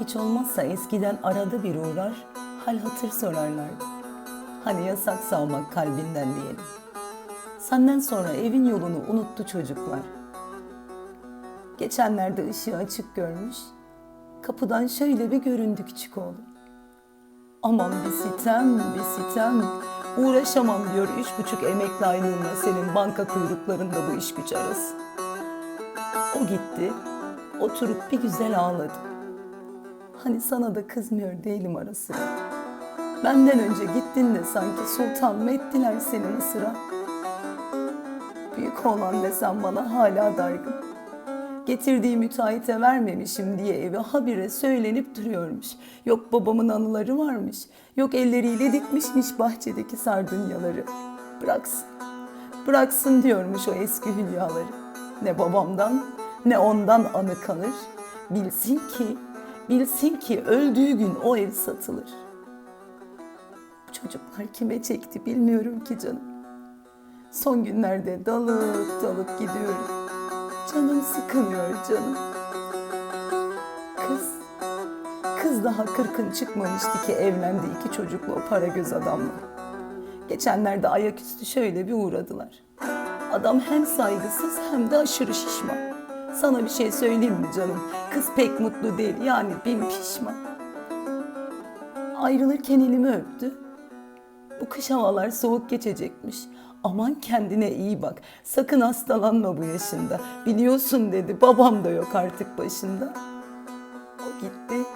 Hiç olmazsa eskiden arada bir uğrar, hal hatır sorarlardı. Hani yasak savmak kalbinden diyelim. Senden sonra evin yolunu unuttu çocuklar. Geçenlerde ışığı açık görmüş, kapıdan şöyle bir göründü küçük oğlum. Aman bir sitem, bir sitem. Uğraşamam diyor üç buçuk emekli aylığına senin banka kuyruklarında bu iş güç arası. O gitti, oturup bir güzel ağladı. Hani sana da kızmıyor değilim ara sıra. Benden önce gittin de sanki sultan mı ettiler seni Mısır'a? Büyük olan desem bana hala dargın. Getirdiği müteahhite vermemişim diye evi habire söylenip duruyormuş. Yok babamın anıları varmış. Yok elleriyle dikmişmiş bahçedeki sardunyaları. Bıraksın. Bıraksın diyormuş o eski hülyaları. Ne babamdan ne ondan anı kalır. Bilsin ki, bilsin ki öldüğü gün o ev satılır. Bu çocuklar kime çekti bilmiyorum ki canım. Son günlerde dalıp dalıp gidiyorum. Canım sıkılıyor canım. Kız, kız daha kırkın çıkmamıştı ki evlendi iki çocuklu o para göz adamla. Geçenlerde ayaküstü şöyle bir uğradılar. Adam hem saygısız hem de aşırı şişman. Sana bir şey söyleyeyim mi canım? Kız pek mutlu değil yani bin pişman. Ayrılırken elimi öptü. Bu kış havalar soğuk geçecekmiş. Aman kendine iyi bak. Sakın hastalanma bu yaşında. Biliyorsun dedi. Babam da yok artık başında. O gitti.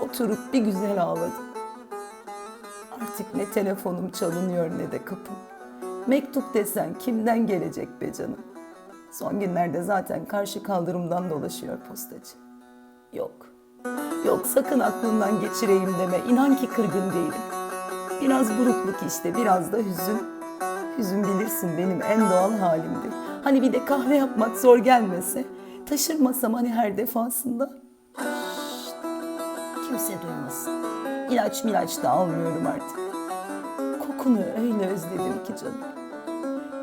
Oturup bir güzel ağladı. Artık ne telefonum çalınıyor ne de kapım. Mektup desen kimden gelecek be canım? Son günlerde zaten karşı kaldırımdan dolaşıyor postacı. Yok. Yok sakın aklından geçireyim deme. İnan ki kırgın değilim. Biraz burukluk işte, biraz da hüzün. Hüzün bilirsin benim en doğal halimdi. Hani bir de kahve yapmak zor gelmese, taşırmasam hani her defasında. Şşt, kimse duymasın. İlaç milaç da almıyorum artık. Kokunu öyle özledim ki canım.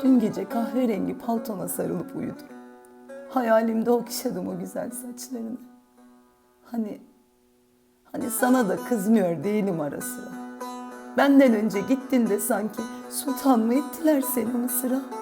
Dün gece kahverengi paltona sarılıp uyudum. Hayalimde okşadım o güzel saçlarını. Hani, hani sana da kızmıyor değilim ara sıra. Benden önce gittin de sanki sultan mı ettiler seni Mısır'a?